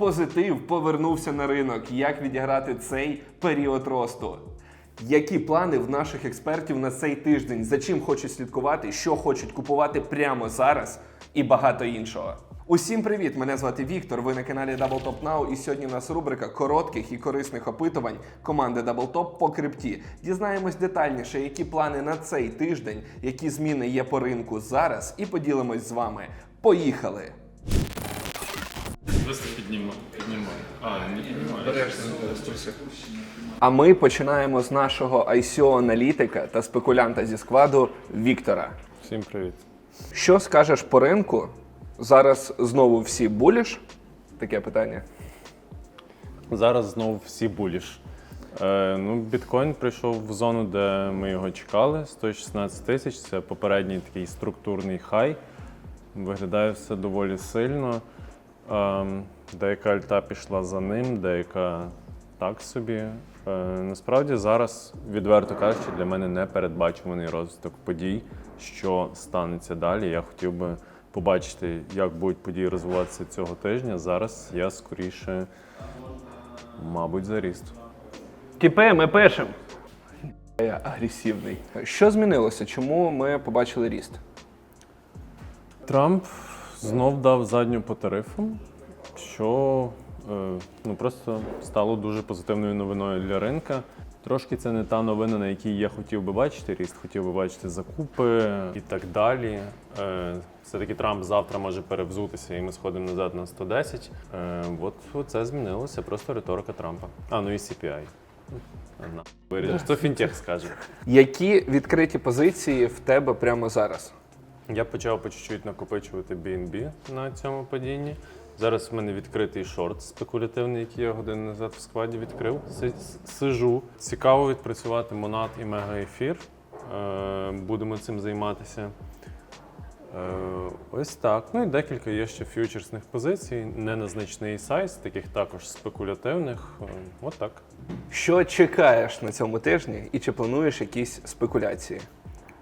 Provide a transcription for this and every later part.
Позитив повернувся на ринок. Як відіграти цей період росту? Які плани в наших експертів на цей тиждень? За чим хочуть слідкувати, що хочуть купувати прямо зараз і багато іншого. Усім привіт! Мене звати Віктор. Ви на каналі Double Top Now. І сьогодні у нас рубрика коротких і корисних опитувань команди Double Top по крипті. Дізнаємось детальніше, які плани на цей тиждень, які зміни є по ринку зараз, і поділимось з вами. Поїхали! А, не. А ми починаємо з нашого ICO аналітика та спекулянта зі складу Віктора. Всім привіт. Що скажеш по ринку? Зараз знову всі буліш? Таке питання. Зараз знову всі буліш. Е, ну, біткоін прийшов в зону, де ми його чекали. 116 тисяч. Це попередній такий структурний хай. Виглядає все доволі сильно. Ем, деяка альта пішла за ним, деяка так собі. Е, насправді зараз, відверто кажучи, для мене непередбачуваний розвиток подій, що станеться далі. Я хотів би побачити, як будуть події розвиватися цього тижня. Зараз я скоріше, мабуть, за ріст. Тіпе, ми пишемо. Я агресивний. Що змінилося? Чому ми побачили ріст? Трамп знов дав задню по тарифам, що е, ну, просто стало дуже позитивною новиною для ринка. Трошки це не та новина, на якій я хотів би бачити ріст, хотів би бачити закупи і так далі. Е, все-таки Трамп завтра може перевзутися, і ми сходимо назад на 110. Е, от, це змінилося, просто риторика Трампа. А, ну і CPI. На, Виріжеш, то фінтех скаже. Які відкриті позиції в тебе прямо зараз? Я почав по чуть-чуть накопичувати BNB на цьому падінні. Зараз в мене відкритий шорт спекулятивний, який я годину назад в складі відкрив. Сижу. Цікаво відпрацювати Монат і Мегаефір. Е, Будемо цим займатися. Е, Ось так. Ну і декілька є ще фьючерсних позицій, не на значний сайз, таких також спекулятивних. Е, От так. Що чекаєш на цьому тижні і чи плануєш якісь спекуляції?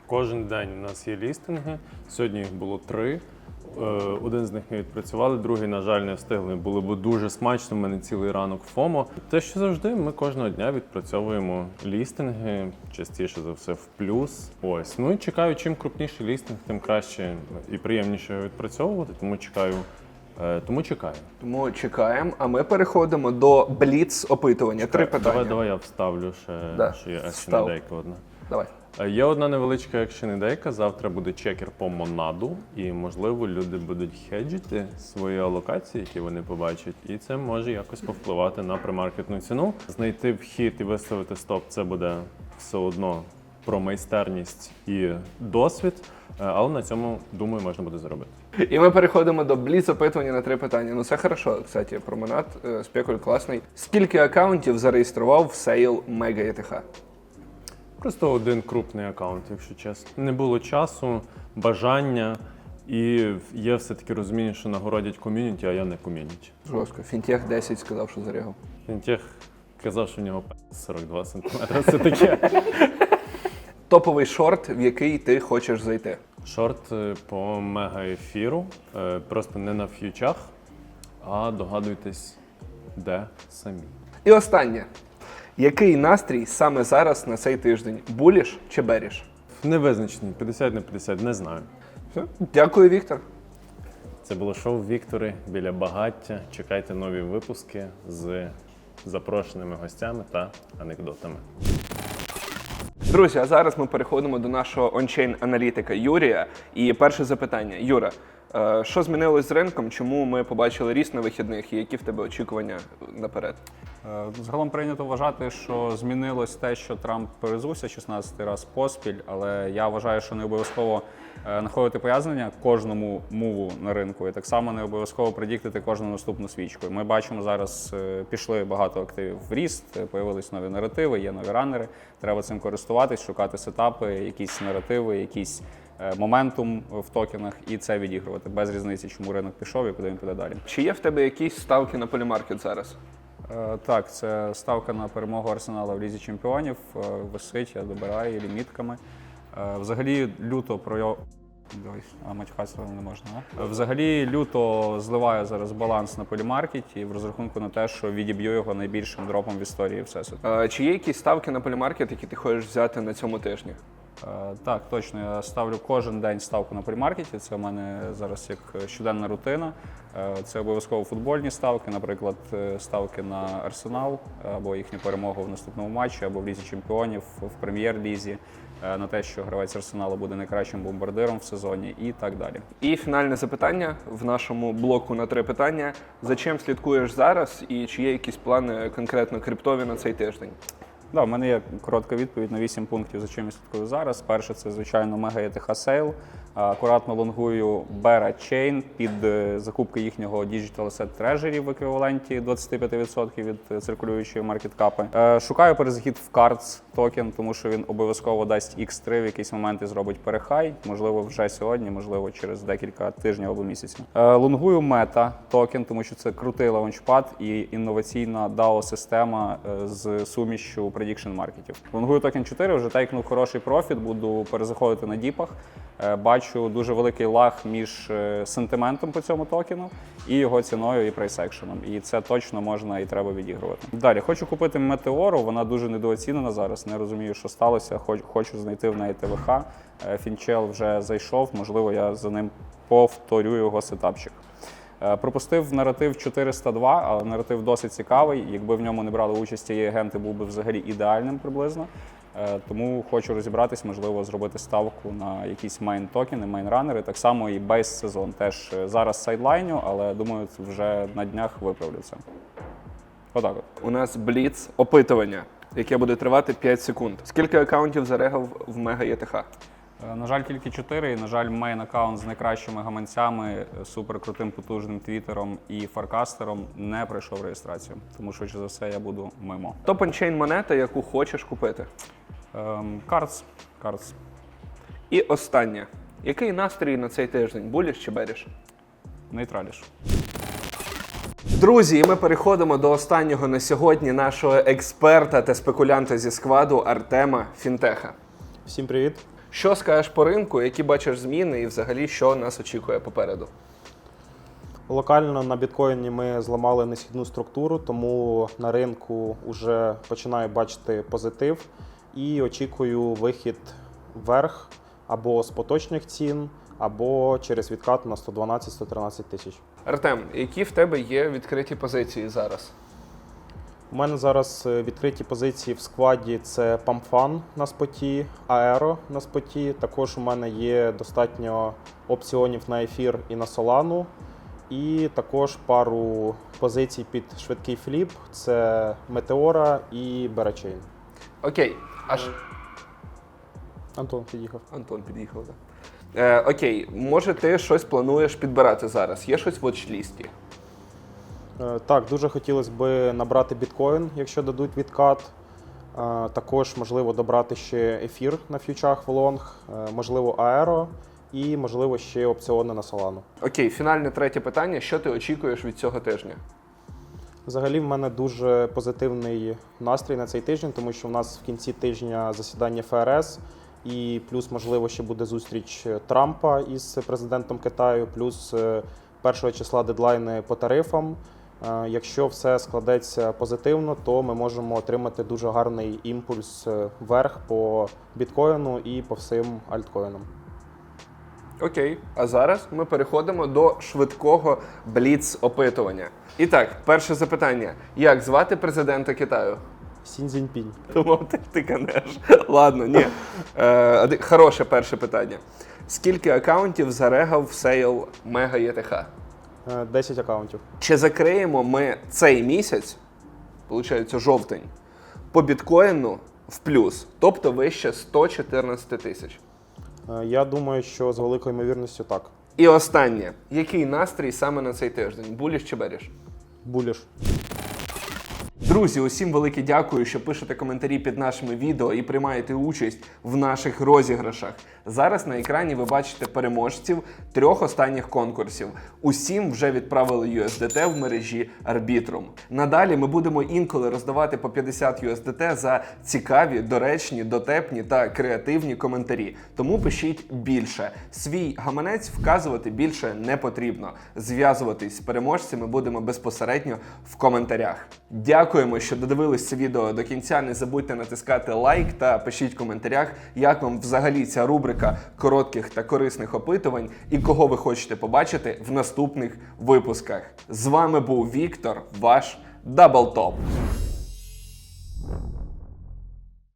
Кожен день у нас є лістинги. Сьогодні їх було три. Е, Один з них ми відпрацювали, другий, на жаль, не встигли. Було б дуже смачно. У мене цілий ранок ФОМО. Те, що завжди, ми кожного дня відпрацьовуємо лістинги, частіше за все в плюс. Ось. Ну і чекаю, чим крупніший лістинг, тим краще і приємніше його відпрацьовувати. Тому чекаю. е, Тому чекаю. Тому чекаємо, а ми переходимо до бліц опитування. Три питання. Давай, давай я вставлю ще, Да, що є ідейка одна. Давай. Е, Є одна невеличка екшен ідейка. Завтра буде чекер по монаду, і можливо люди будуть хеджити свої алокації, які вони побачать, і це може якось повпливати на примаркетну ціну. Знайти вхід і виставити стоп це буде все одно про майстерність і досвід. е, Але на цьому думаю можна буде заробити. І ми переходимо до бліц опитування на три питання. Ну це хорошо, кстати, променад, е, спекуль класний. Скільки акаунтів зареєстрував в сейл Мега ETH? Просто один крупний аккаунт, якщо чесно. Не було часу, бажання, і є все-таки розуміння, що нагородять ком'юніті, а я не ком'юніті. Жорстко. Фінтех 10 сказав, що зарягав. Фінтех казав, що в нього 42 см. Це таке. Топовий шорт, в який ти хочеш зайти. Шорт е, по мегаефіру. Е, Просто не на ф'ючах, а догадуйтесь, де самі. І останнє. Який настрій саме зараз на цей тиждень? Буліш чи беріш? Невизначений, 50 на 50, не знаю. Все. Дякую, Віктор. Це було шоу Віктори біля багаття. Чекайте нові випуски з запрошеними гостями та анекдотами. Друзі, а зараз ми переходимо до нашого ончейн аналітика Юрія. І перше запитання: Юра, що змінилось з ринком? Чому ми побачили ріст на вихідних і які в тебе очікування наперед? Е, Загалом прийнято вважати, що змінилось те, що Трамп перезувся 16 раз поспіль, але я вважаю, що не обов'язково е, знаходити пояснення кожному муву на ринку, і так само не обов'язково предіктити кожну наступну свічку. Ми бачимо зараз е, пішли багато активів в ріст, е, появились нові наративи, є нові ранери. Треба цим користуватись, шукати сетапи, якісь наративи, якісь е, моментум в токенах і це відігрувати без різниці, чому ринок пішов і куди він піде далі. Чи є в тебе якісь ставки на полімаркет зараз? Е, Так, це ставка на перемогу Арсенала в Лізі Чемпіонів. Е, Висить, я добираю її лімітками. Е, Взагалі люто про а матюхатися не можна, а? Взагалі люто зливаю зараз баланс на полімаркеті в розрахунку на те, що відіб'ю його найбільшим дропом в історії всесвіту. Е, Чи є якісь ставки на полімаркет, які ти хочеш взяти на цьому тижні? Е, Так, точно. Я ставлю кожен день ставку на полімаркеті. Це у мене зараз як щоденна рутина. Е, Це обов'язково футбольні ставки, наприклад, е, ставки на Арсенал або їхню перемогу в наступному матчі, або в лізі чемпіонів, в прем'єр-лізі, на те, що гравець Арсеналу буде найкращим бомбардиром в сезоні, і так далі. І фінальне запитання в нашому блоку на три питання: за чим слідкуєш зараз, і чи є якісь плани конкретно криптові на цей тиждень? Да, в мене є коротка відповідь на 8 пунктів, за чим я слідкую зараз. Перше, це звичайно мега ЄТХ сейл. Акуратно лонгую Bera Chain під е, закупки їхнього Digital Asset Treasury в еквіваленті 25% від е, циркулюючої маркеткапи. Е, Шукаю перезахід в Cards токен, тому що він обов'язково дасть X3 в якийсь момент і зробить перехай. Можливо, вже сьогодні, можливо, через декілька тижнів або місяців. Лонгую Meta токен, тому що це крутий лаунчпад і інноваційна DAO-система е, з сумішчю prediction маркетів. Лонгую токен 4, вже тейкнув хороший профіт, буду перезаходити на діпах. Е, Бачу дуже великий лаг між е, сентиментом по цьому токену і його ціною і прайс-екшеном. І це точно можна і треба відігрувати. Далі хочу купити метеору. Вона дуже недооцінена зараз. Не розумію, що сталося. Хоч- Хочу знайти в неї ТВХ. Е, Фінчел вже зайшов. Можливо, я за ним повторю його сетапчик. Пропустив наратив 402, але наратив досить цікавий. Якби в ньому не брали участь і агенти, був би взагалі ідеальним приблизно. Е, Тому хочу розібратись, можливо, зробити ставку на якісь мейн токени, мейн-ранери. Так само і бейс сезон. Теж е, зараз сайдлайню, але думаю, вже на днях виправлю це. Отак от. У нас бліц опитування, яке буде тривати 5 секунд. Скільки акаунтів зарегав в мега ЄТХ? Е, На жаль, тільки 4. І, на жаль, мейн аккаунт з найкращими гаманцями, е, суперкрутим потужним твіттером і фаркастером не пройшов реєстрацію. Тому швидше за все я буду мимо. Топ ончейн монета, яку хочеш купити. Ем. Картс. І останнє. Який настрій на цей тиждень? Буліш чи береш? Нейтраліш. Друзі, і ми переходимо до останнього на сьогодні нашого експерта та спекулянта зі складу Артема Фінтеха. Всім привіт. Що скажеш по ринку, які бачиш зміни і взагалі що нас очікує попереду? Локально на біткоїні ми зламали несхідну структуру, тому на ринку вже починаю бачити позитив і очікую вихід вверх або з поточних цін, або через відкат на 112-113 тисяч. Артем, які в тебе є відкриті позиції зараз? У мене зараз е, відкриті позиції в складі це Памфан на споті, Аеро на споті. Також у мене є достатньо опціонів на ефір і на Солану. І також пару позицій під швидкий фліп це Метеора і Берачейн. Окей, аж Антон під'їхав. Антон під'їхав. Да. Е, окей, може ти щось плануєш підбирати зараз? Є щось в watchlist? Е, Так, дуже хотілося б набрати біткоін, якщо дадуть відкат. Е, Також можливо добрати ще ефір на фьючах в лонг, е, можливо, аеро і можливо ще опціони на Солану. Окей, фінальне третє питання. Що ти очікуєш від цього тижня? Взагалі, в мене дуже позитивний настрій на цей тиждень, тому що в нас в кінці тижня засідання ФРС, і плюс, можливо, ще буде зустріч Трампа із президентом Китаю, плюс першого числа дедлайни по тарифам. Е, Якщо все складеться позитивно, то ми можемо отримати дуже гарний імпульс е, вверх по біткоїну і по всім альткоїнам. Окей, а зараз ми переходимо до швидкого бліц опитування. І так, перше запитання: як звати президента Китаю? Сінь Цзіньпінь. Думав, ти, ти канеш. Ладно, ні. Е, хороше перше питання. Скільки акаунтів зарегав в сейл Мега ЄТХ? Е, 10 акаунтів. Чи закриємо ми цей місяць, виходить, жовтень, по біткоїну в плюс, тобто вище 114 тисяч? Е, Я думаю, що з великою ймовірністю так. І останнє. Який настрій саме на цей тиждень? Буліш чи береш? Буліш. Друзі, усім велике дякую, що пишете коментарі під нашими відео і приймаєте участь в наших розіграшах. Зараз на екрані ви бачите переможців трьох останніх конкурсів. Усім вже відправили USDT в мережі Arbitrum. Надалі ми будемо інколи роздавати по 50 USDT за цікаві, доречні, дотепні та креативні коментарі. Тому пишіть більше. Свій гаманець вказувати більше не потрібно. Зв'язуватись з переможцями будемо безпосередньо в коментарях. Дякуємо, що додивились це відео до кінця. Не забудьте натискати лайк та пишіть в коментарях, як вам взагалі ця рубрика коротких та корисних опитувань і кого ви хочете побачити в наступних випусках. З вами був Віктор, ваш Даблтоп.